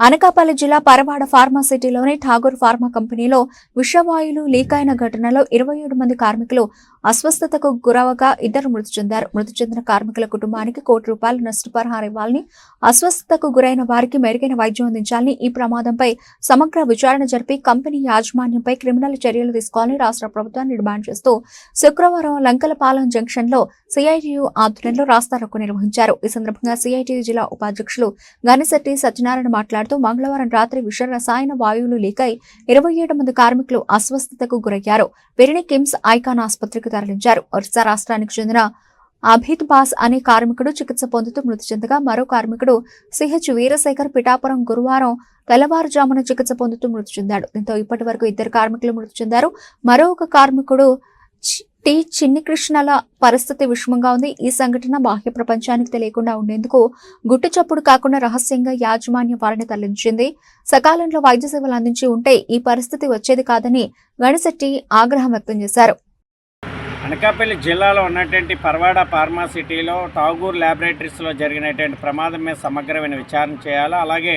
అనకాపల్లి జిల్లా పరవాడ ఫార్మా సిటీలోని ఠాగూర్ ఫార్మా కంపెనీలో విషవాయువులు లీక్ అయిన ఘటనలో ఇరవై ఏడు మంది కార్మికులు అస్వస్థతకు గురవగా ఇద్దరు మృతి చెందారు. మృతి చెందిన కార్మికుల కుటుంబానికి కోటి రూపాయలు నష్టపరిహారం ఇవ్వాలని అస్వస్థతకు గురైన వారికి మెరుగైన వైద్యం అందించాలని ఈ ప్రమాదంపై సమగ్ర విచారణ జరిపి కంపెనీ యాజమాన్యంపై క్రిమినల్ చర్యలు తీసుకోవాలని రాష్ట్ర ప్రభుత్వాన్ని డిమాండ్ చేస్తూ శుక్రవారం లంకలపాలెం జంక్షన్లో సిఐటియు ఆధ్వర్యంలో రాస్తారోకో నిర్వహించారు. ఈ సందర్భంగా సిఐటియు జిల్లా ఉపాధ్యక్షులు గనిశెట్టి సత్యనారాయణ మాట్లాడుతూ మంగళవారం రాత్రి విష రసాయన వాయువులు లీకై ఇరవై ఏడు మంది కార్మికులు అస్వస్థతకు గురయ్యారు. వీరిని కిమ్స్ ఐకాన్ ఆసుపత్రికి తరలించారు. ఒరిస్సా రాష్ట్రానికి చెందిన అభిత్ బాస్ అనే కార్మికుడు చికిత్స పొందుతూ మృతి చెందగా మరో కార్మికుడు సిహెచ్ వీరశేఖర్ పిఠాపురం గురువారం తెల్లవారుజామున చికిత్స పొందుతూ మృతి చెందాడు. దీంతో ఇప్పటి వరకు ఇద్దరు కార్మికులు మృతి చెందారు. మరో ఒక కార్మికుడు చి- టి చిన్ని కృష్ణల పరిస్థితి విషమంగా ఉంది. ఈ సంఘటన బాహ్య ప్రపంచానికి తెలియకుండా ఉండేందుకు గుట్టు చప్పుడు కాకుండా రహస్యంగా యాజమాన్యం వారిని తరలించింది. సకాలంలో వైద్య సేవలు అందించి ఉంటే ఈ పరిస్థితి వచ్చేది కాదని గణశెట్టి ఆగ్రహం వ్యక్తం చేశారు. అనకాపల్లి జిల్లాలో ఉన్నటువంటి పర్వాడ ఫార్మా సిటీలో టాగూర్ ల్యాబొరేటరీస్లో జరిగినటువంటి ప్రమాదం మీద సమగ్రమైన విచారణ చేయాలి. అలాగే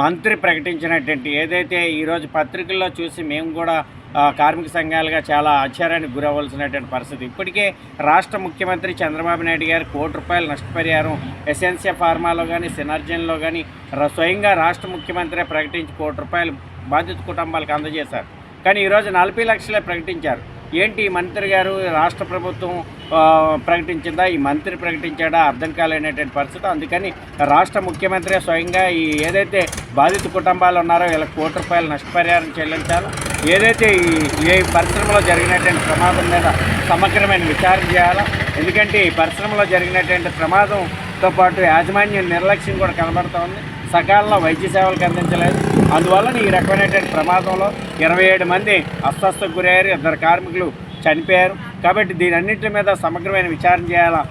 మంత్రి ప్రకటించినటువంటి ఏదైతే ఈరోజు పత్రికల్లో చూసి మేము కూడా కార్మిక సంఘాలుగా చాలా ఆశ్చర్యానికి గురవలసినటువంటి పరిస్థితి. ఇప్పటికే రాష్ట్ర ముఖ్యమంత్రి చంద్రబాబు నాయుడు గారు కోటి రూపాయల నష్టపరిహారం ఎసెన్సియా ఫార్మాలో కానీ సినర్జన్లో కానీ ర- స్వయంగా రాష్ట్ర ముఖ్యమంత్రి ప్రకటించి కోటి రూపాయలు బాధిత కుటుంబాలకు అందజేశారు. కానీ ఈరోజు నలభై లక్షలే ప్రకటించారు. ఏంటి మంత్రి గారు రాష్ట్ర ప్రభుత్వం ప్రకటించిందా? ఈ మంత్రి ప్రకటించాడా? అర్థం కాలేనటువంటి పరిస్థితి. అందుకని రాష్ట్ర ముఖ్యమంత్రి స్వయంగా ఈ ఏదైతే బాధిత కుటుంబాలు ఉన్నారో వీళ్ళకి కోటి రూపాయలు నష్టపరిహారం చెల్లించాలో. ఏదైతే ఈ ఏ పరిశ్రమలో జరిగినటువంటి ప్రమాదం మీద సమగ్రమైన విచారణ చేయాలా? ఎందుకంటే ఈ పరిశ్రమలో జరిగినటువంటి ప్రమాదంతో పాటు యాజమాన్యం నిర్లక్ష్యం కూడా కనబడుతోంది సకాలంలో వైద్య సేవలకు అందించలేదు. అందువల్ల ఈ రకమైనటువంటి ప్రమాదంలో ఇరవై ఏడు మంది అస్వస్థకు గురయ్యారు. ఇద్దరు కార్మికులు చనిపోయారు. కాబట్టి దీని అన్నింటి మీద సమగ్రమైన విచారణ చేయాలా?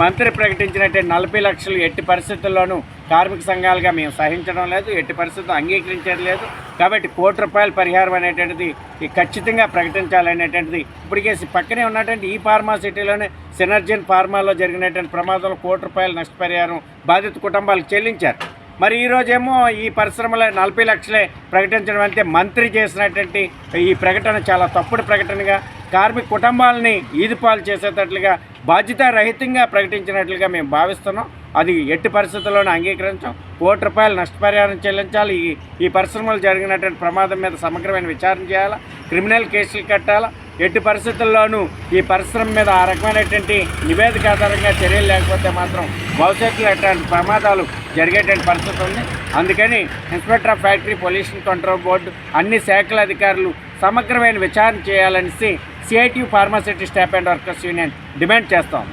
మంత్రి ప్రకటించినటువంటి నలభై లక్షలు ఎట్టి పరిస్థితుల్లోనూ కార్మిక సంఘాలుగా మేము సహించడం లేదు ఎట్టి పరిస్థితులు అంగీకరించడం లేదు. కాబట్టి కోటి రూపాయల పరిహారం అనేటువంటిది ఖచ్చితంగా ప్రకటించాలనేటువంటిది ఇప్పటికే పక్కనే ఉన్నటువంటి ఈ ఫార్మా సిటీలోనే సినర్జన్ ఫార్మాలో జరిగినటువంటి ప్రమాదంలో కోటి రూపాయల నష్టపరిహారం బాధిత కుటుంబాలకు చెల్లించారు. మరి ఈరోజేమో ఈ పరిశ్రమలో నలభై లక్షలే ప్రకటించడం అంటే మంత్రి చేసినటువంటి ఈ ప్రకటన చాలా తప్పుడు ప్రకటనగా కార్మిక కుటుంబాలని ఈదుపాలు చేసేటట్లుగా బాధ్యతారహితంగా ప్రకటించినట్లుగా మేము భావిస్తున్నాం. అది ఎట్టి పరిస్థితుల్లోనూ అంగీకరించాం. కోటి రూపాయలు నష్టపరిహారం చెల్లించాలి. ఈ ఈ పరిశ్రమలు జరిగినటువంటి ప్రమాదం మీద సమగ్రమైన విచారణ చేయాలి? క్రిమినల్ కేసులు కట్టాలా? ఎట్టి పరిస్థితుల్లోనూ ఈ పరిశ్రమ మీద ఆ రకమైనటువంటి నివేదిక ఆధారంగా చర్యలు లేకపోతే మాత్రం భవిష్యత్తులో అట్లాంటి ప్రమాదాలు జరిగేటువంటి పరిస్థితి ఉంది. అందుకని inspector of factory pollution control board అన్ని శాఖల అధికారులు సమగ్రమైన విచారణ చేయాలని CIT pharma city staff and workers union demand చేస్తాం